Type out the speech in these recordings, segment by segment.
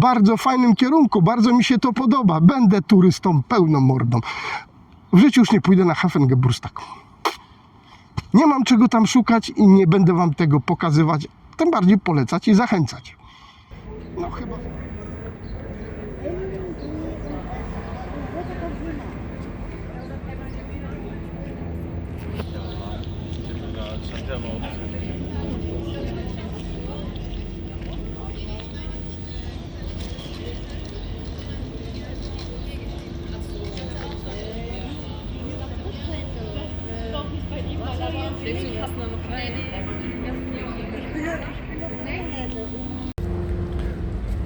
Idziemy bardzo fajnym kierunku, bardzo mi się to podoba. Będę turystą pełną mordą. W życiu już nie pójdę na Hafengeburstag. Nie mam czego tam szukać i nie będę wam tego pokazywać, tym bardziej polecać i zachęcać. No chyba.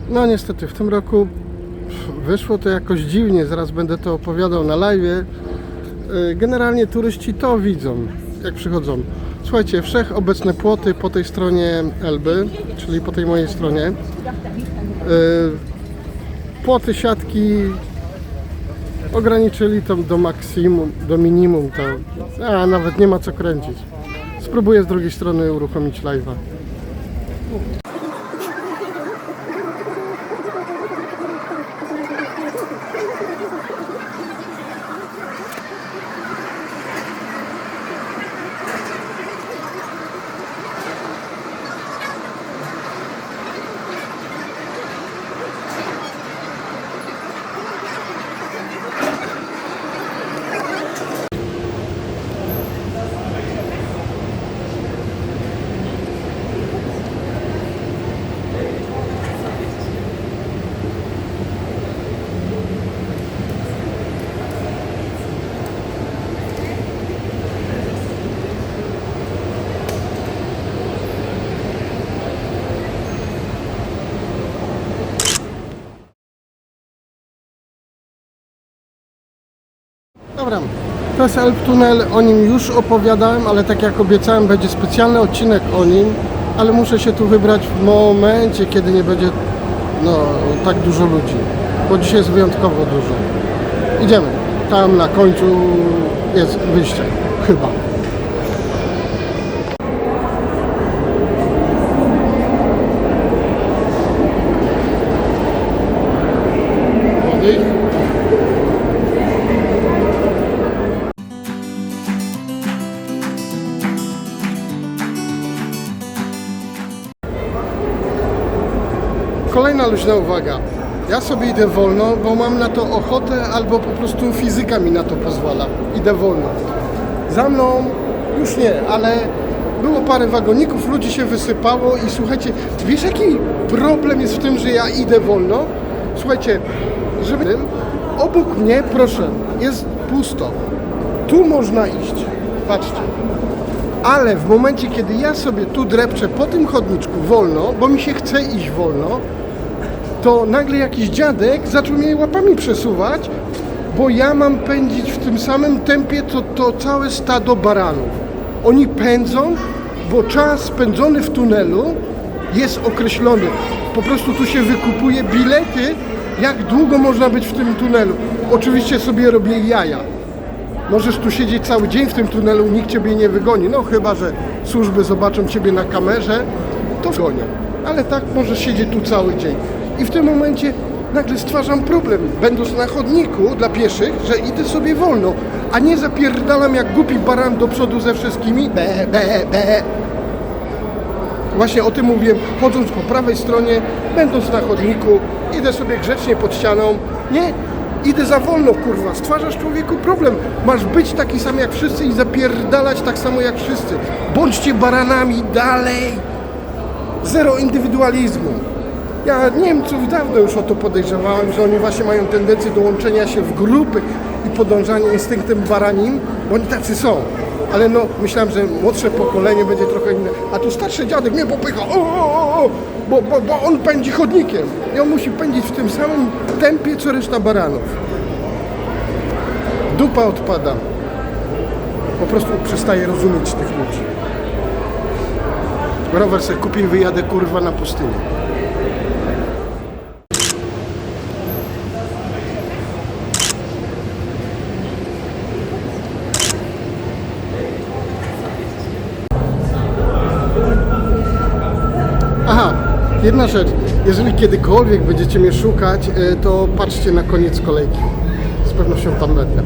No niestety w tym roku wyszło to jakoś dziwnie, zaraz będę to opowiadał na live. Yy, Generalnie turyści to widzą, jak przychodzą. Słuchajcie, wszechobecne płoty po tej stronie Elby, czyli po tej mojej stronie. Yy, Płoty, siatki ograniczyli to do maksimum, do minimum. To, a nawet nie ma co kręcić. Spróbuję z drugiej strony uruchomić live'a. Dobra, Elb Tunel, o nim już opowiadałem, ale tak jak obiecałem, będzie specjalny odcinek o nim, ale muszę się tu wybrać w momencie, kiedy nie będzie no, tak dużo ludzi, bo dzisiaj jest wyjątkowo dużo. Idziemy, tam na końcu jest wyjście, chyba. Luźna uwaga. Ja sobie idę wolno, bo mam na to ochotę, albo po prostu fizyka mi na to pozwala. Idę wolno. Za mną już nie, ale było parę wagoników, ludzi się wysypało i słuchajcie, wiesz jaki problem jest w tym, że ja idę wolno? Słuchajcie, żeby obok mnie, proszę, jest pusto. Tu można iść. Patrzcie. Ale w momencie, kiedy ja sobie tu drepczę po tym chodniczku wolno, bo mi się chce iść wolno, to nagle jakiś dziadek zaczął mnie łapami przesuwać, bo ja mam pędzić w tym samym tempie, co to całe stado baranów. Oni pędzą, bo czas spędzony w tunelu jest określony. Po prostu tu się wykupuje bilety, jak długo można być w tym tunelu. Oczywiście sobie robię jaja. Możesz tu siedzieć cały dzień w tym tunelu, nikt ciebie nie wygoni. No chyba, że służby zobaczą ciebie na kamerze, to wygonią. Ale tak możesz siedzieć tu cały dzień. I w tym momencie nagle stwarzam problem, będąc na chodniku dla pieszych, że idę sobie wolno, a nie zapierdalam jak głupi baran do przodu ze wszystkimi. Be, be, be. Właśnie o tym mówiłem, chodząc po prawej stronie, będąc na chodniku, idę sobie grzecznie pod ścianą. Nie, idę za wolno, kurwa. Stwarzasz człowieku problem. Masz być taki sam jak wszyscy i zapierdalać tak samo jak wszyscy. Bądźcie baranami dalej. Zero indywidualizmu. Ja Niemców dawno już o to podejrzewałem, że oni właśnie mają tendencję do łączenia się w grupy i podążania instynktem baranim, bo oni tacy są. Ale no, myślałem, że młodsze pokolenie będzie trochę inne. A tu starszy dziadek mnie popycha, o, o, o, bo, bo, bo on pędzi chodnikiem. I on musi pędzić w tym samym tempie, co reszta baranów. Dupa odpada. Po prostu przestaję rozumieć tych ludzi. Rower sobie kupię wyjadę kurwa na pustynię. Jedna rzecz, jeżeli kiedykolwiek będziecie mnie szukać, e, to patrzcie na koniec kolejki. Z pewnością tam będę.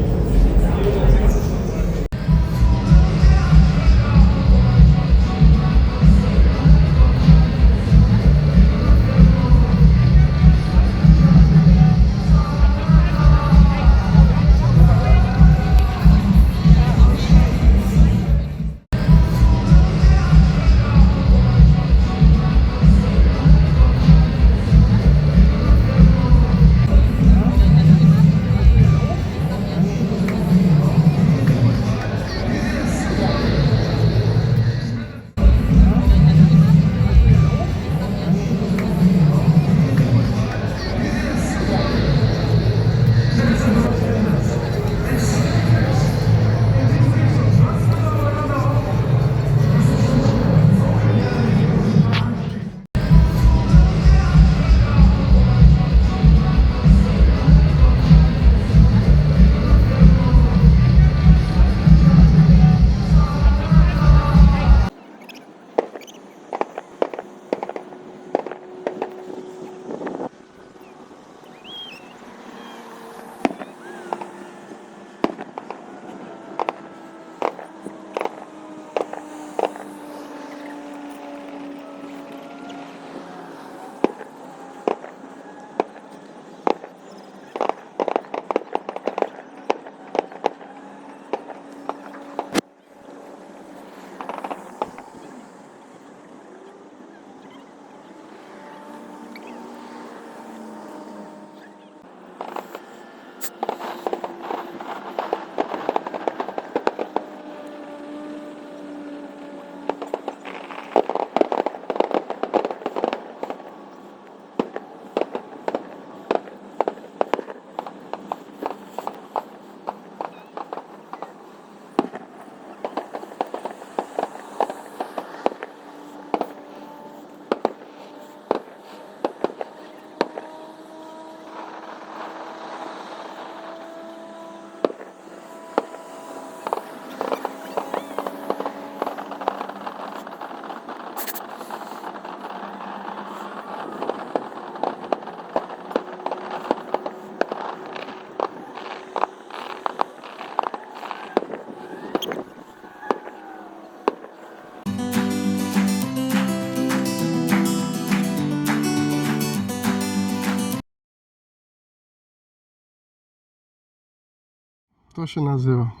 To się nazywa.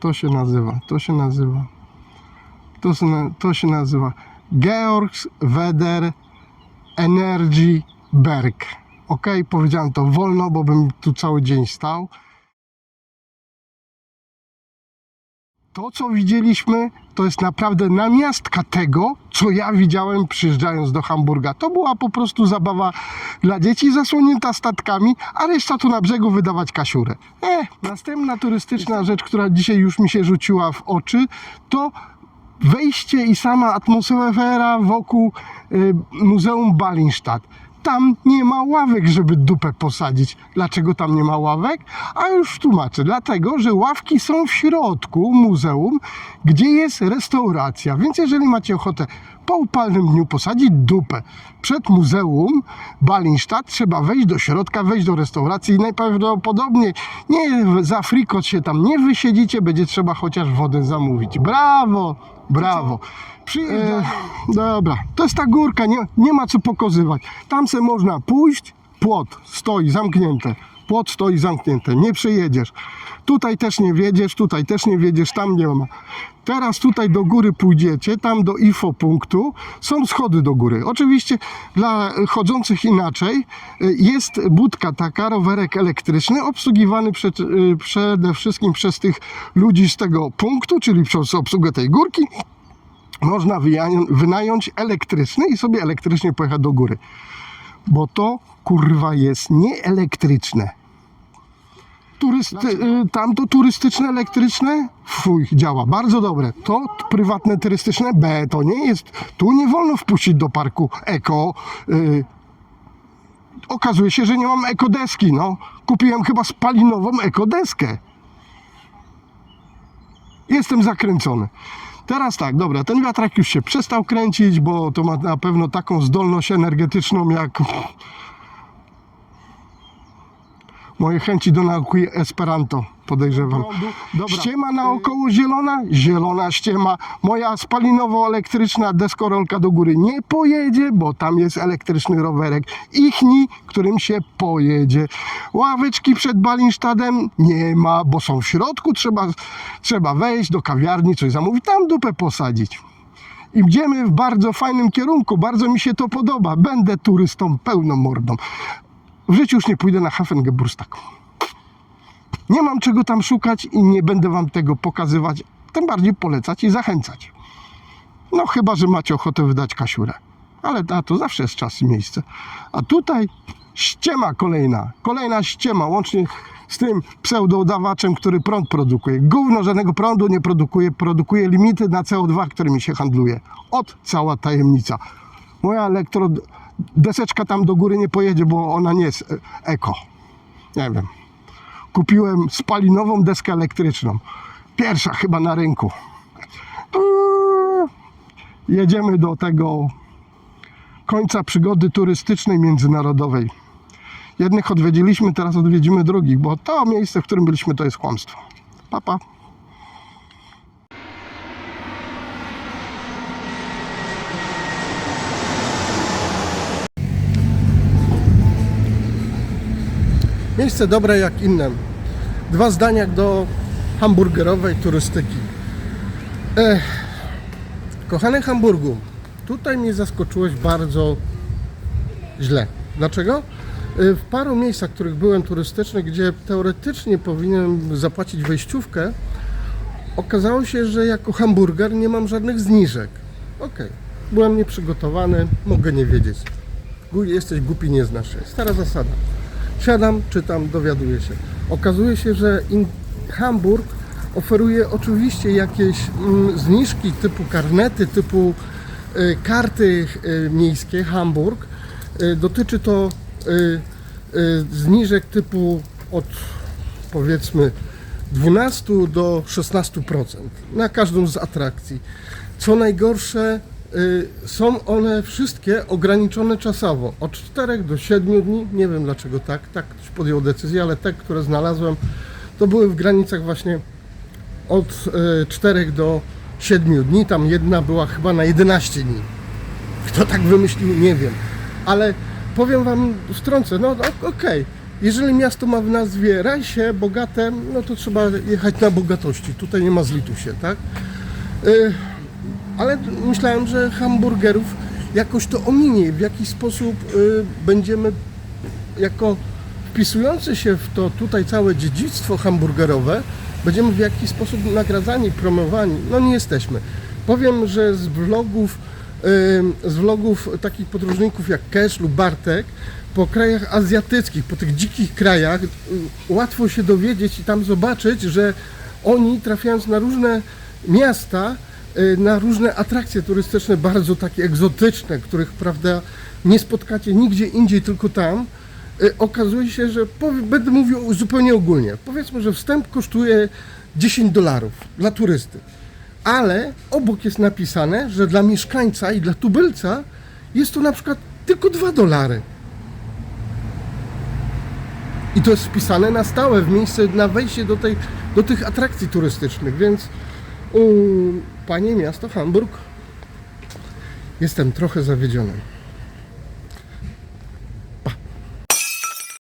To się nazywa. To się nazywa. To to się nazywa Georgs Weder Energy Berg. Ok, powiedziałem to wolno, bo bym tu cały dzień stał. To, co widzieliśmy, to jest naprawdę namiastka tego, co ja widziałem przyjeżdżając do Hamburga. To była po prostu zabawa dla dzieci zasłonięta statkami, a reszta tu na brzegu wydawać kasiurę. E, następna turystyczna rzecz, która dzisiaj już mi się rzuciła w oczy, to wejście i sama atmosfera wokół y, Muzeum Ballinstadt. Tam nie ma ławek, żeby dupę posadzić. Dlaczego tam nie ma ławek? A już tłumaczę. Dlatego, że ławki są w środku muzeum, gdzie jest restauracja. Więc jeżeli macie ochotę po upalnym dniu posadzić dupę przed muzeum Ballinstadt, trzeba wejść do środka, wejść do restauracji i najprawdopodobniej nie za frikot się tam nie wysiedzicie, będzie trzeba chociaż wodę zamówić. Brawo, brawo. E, dobra, to jest ta górka, nie, nie ma co pokazywać. Tam se można pójść, płot stoi zamknięte. Płot stoi zamknięte, nie przejedziesz. Tutaj też nie wiedziesz, tutaj też nie wiedziesz, tam nie ma. Teraz tutaj do góry pójdziecie, tam do info punktu są schody do góry. Oczywiście dla chodzących inaczej y, jest budka taka, rowerek elektryczny, obsługiwany przed, y, przede wszystkim przez tych ludzi z tego punktu, czyli przez obsługę tej górki można wynająć elektryczny i sobie elektrycznie pojechać do góry. Bo to kurwa jest nieelektryczne. Turysty, tamto turystyczne, elektryczne, fuj, działa bardzo dobre. To prywatne, turystyczne, B, to nie jest. Tu nie wolno wpuścić do parku eko. Y, okazuje się, że nie mam ekodeski. No, kupiłem chyba spalinową ekodeskę. Jestem zakręcony. Teraz tak, dobra, ten wiatrak już się przestał kręcić, bo to ma na pewno taką zdolność energetyczną jak moje chęci do nauki Esperanto, podejrzewam. Ściema naokoło zielona, zielona ściema. Moja spalinowo-elektryczna deskorolka do góry nie pojedzie, bo tam jest elektryczny rowerek. Ichni, którym się pojedzie. Ławeczki przed Balinstadem nie ma, bo są w środku, trzeba, trzeba wejść do kawiarni, coś zamówić, tam dupę posadzić. Idziemy w bardzo fajnym kierunku, bardzo mi się to podoba. Będę turystą pełną mordą. W życiu już nie pójdę na Hafengeburstag. Nie mam czego tam szukać i nie będę wam tego pokazywać, tym bardziej polecać i zachęcać. No chyba, że macie ochotę wydać kasiurę. Ale na to zawsze jest czas i miejsce. A tutaj ściema kolejna. Kolejna ściema, łącznie z tym pseudodawaczem, który prąd produkuje. Gówno żadnego prądu nie produkuje, produkuje limity na CO2, którymi się handluje. Od cała tajemnica. Moja elektro deseczka tam do góry nie pojedzie, bo ona nie jest e- eko. Nie wiem. Kupiłem spalinową deskę elektryczną. Pierwsza chyba na rynku. Eee, Jedziemy do tego końca przygody turystycznej międzynarodowej. Jednych odwiedziliśmy, teraz odwiedzimy drugich, bo to miejsce, w którym byliśmy, to jest kłamstwo. Papa. Pa. Miejsce dobre jak inne. Dwa zdania do hamburgerowej turystyki. Ech, kochany Hamburgu, tutaj mnie zaskoczyłeś bardzo źle. Dlaczego? Y, W paru miejscach, w których byłem turystyczny, gdzie teoretycznie powinienem zapłacić wejściówkę, okazało się, że jako hamburger nie mam żadnych zniżek. Okej, byłem nieprzygotowany, mogę nie wiedzieć. Jesteś głupi, nie znasz się. Stara zasada. Siadam, czytam, dowiaduję się. Okazuje się, że Hamburg oferuje oczywiście jakieś mm, zniżki typu karnety, typu y, karty y, miejskie Hamburg. Y, dotyczy to zniżek typu od powiedzmy 12 do 16% na każdą z atrakcji. Co najgorsze, są one wszystkie ograniczone czasowo. Od 4 do 7 dni. Nie wiem dlaczego tak. Tak ktoś podjął decyzję, ale te, które znalazłem, to były w granicach właśnie od y, 4 do 7 dni. Tam jedna była chyba na 11 dni. Kto tak wymyślił, nie wiem. Ale powiem wam, wtrącę, no o- okej. Jeżeli miasto ma w nazwie rajsie, bogate, no to trzeba jechać na bogatości. Tutaj nie ma zlitu się, tak? Y, ale myślałem, że hamburgerów jakoś to ominie. W jakiś sposób y, będziemy jako wpisujący się w to tutaj całe dziedzictwo hamburgerowe, będziemy w jakiś sposób nagradzani, promowani. No nie jesteśmy. Powiem, że z vlogów, y, z vlogów takich podróżników jak Cash lub Bartek, po krajach azjatyckich, po tych dzikich krajach, y, łatwo się dowiedzieć i tam zobaczyć, że oni trafiając na różne miasta, na różne atrakcje turystyczne, bardzo takie egzotyczne, których prawda nie spotkacie nigdzie indziej, tylko tam, y, okazuje się, że będę mówił zupełnie ogólnie. Powiedzmy, że wstęp kosztuje 10 dolarów dla turysty, ale obok jest napisane, że dla mieszkańca i dla tubylca jest to na przykład tylko 2 dolary. I to jest wpisane na stałe w miejsce na wejście do, tej, do tych atrakcji turystycznych, więc um, panie miasto Hamburg, jestem trochę zawiedziony.